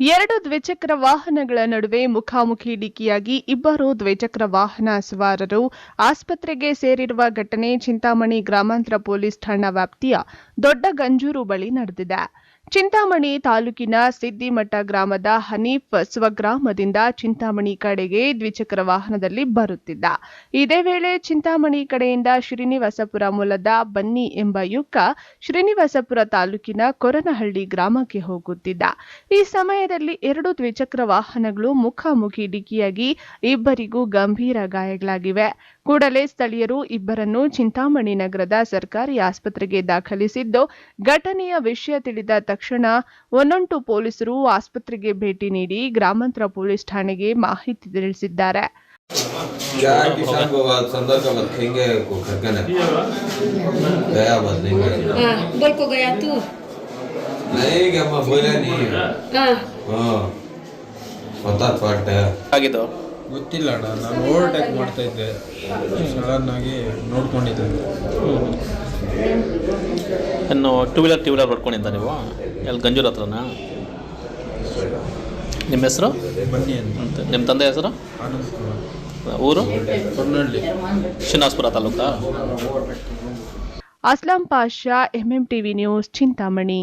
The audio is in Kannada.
ಎರಡು ದ್ವಿಚಕ್ರ ವಾಹನಗಳ ನಡುವೆ ಮುಖಾಮುಖಿ ಡಿಕ್ಕಿಯಾಗಿ ಇಬ್ಬರು ದ್ವಿಚಕ್ರ ವಾಹನ ಸವಾರರು ಆಸ್ಪತ್ರೆಗೆ ಸೇರಿರುವ ಘಟನೆ ಚಿಂತಾಮಣಿ ಗ್ರಾಮಾಂತರ ಪೊಲೀಸ್ ಠಾಣಾ ವ್ಯಾಪ್ತಿಯ ದೊಡ್ಡ ಗಂಜೂರು ಬಳಿ ನಡೆದಿದೆ. ಚಿಂತಾಮಣಿ ತಾಲೂಕಿನ ಸಿದ್ದಿಮಠ ಗ್ರಾಮದ ಹನೀಫ್ ಸ್ವಗ್ರಾಮದಿಂದ ಚಿಂತಾಮಣಿ ಕಡೆಗೆ ದ್ವಿಚಕ್ರ ವಾಹನದಲ್ಲಿ ಬರುತ್ತಿದ್ದ. ಇದೇ ವೇಳೆ ಚಿಂತಾಮಣಿ ಕಡೆಯಿಂದ ಶ್ರೀನಿವಾಸಪುರ ಮೂಲದ ಬನ್ನಿ ಎಂಬ ಯುವಕ ಶ್ರೀನಿವಾಸಪುರ ತಾಲೂಕಿನ ಕೊರನಹಳ್ಳಿ ಗ್ರಾಮಕ್ಕೆ ಹೋಗುತ್ತಿದ್ದ. ಈ ಸಮಯದಲ್ಲಿ ಎರಡು ದ್ವಿಚಕ್ರ ವಾಹನಗಳು ಮುಖಾಮುಖಿ ಡಿಕ್ಕಿಯಾಗಿ ಇಬ್ಬರಿಗೂ ಗಂಭೀರ ಗಾಯಗಳಾಗಿವೆ. ಕೂಡಲೇ ಸ್ಥಳೀಯರು ಇಬ್ಬರನ್ನು ಚಿಂತಾಮಣಿ ನಗರದ ಸರ್ಕಾರಿ ಆಸ್ಪತ್ರೆಗೆ ದಾಖಲಿಸಿದ್ದು ಘಟನೆಯ ವಿಷಯ ತಿಳಿದ ತಕ್ಷಣ ಒನ್ನೊಂಟು ಪೊಲೀಸರು ಆಸ್ಪತ್ರೆಗೆ ಭೇಟಿ ನೀಡಿ ಗ್ರಾಮಾಂತರ ಪೊಲೀಸ್ ಠಾಣೆಗೆ ಮಾಹಿತಿ ತಿಳಿಸಿದ್ದಾರೆ क्या है किसान को बात संदर का बदलेंगे को खरकन है गया बदलेंगे हाँ बोल को गया तू नहीं क्या मैं बोला नहीं है हाँ हाँ पता पट है ಆಗಿದ್ದು ಗೊತ್ತಿಲ್ಲ ಅಣ್ಣ. ನಾನು ಓವರ್ಟೇಕ್ ಮಾಡ್ತಾ ಇದ್ದೆ. ಸಡನ್ ಆಗಿ ನೋಡ್ಕೊಂಡಿದ್ದೆ. ಇನ್ನು ಟೂ ವೀಲರ್ ಟೂ ವೀಲರ್ ಹೊಡ್ಕೊಂಡಿದ್ದ ನೀವು? ಎಲ್ಲಿ ಗಂಜೂರ್ ಹತ್ರನಾ? ನಿಮ್ಮ ಹೆಸರು? ಬನ್ನಿ ಅಂತ. ಅಂತ. ನಿಮ್ಮ ತಂದೆ ಹೆಸರು? ಆನಂದ್ ಕುಮಾರ್. ಊರು? Honnalli Srinivaspur taluka? Aslam Pasha MM TV news Chintamani.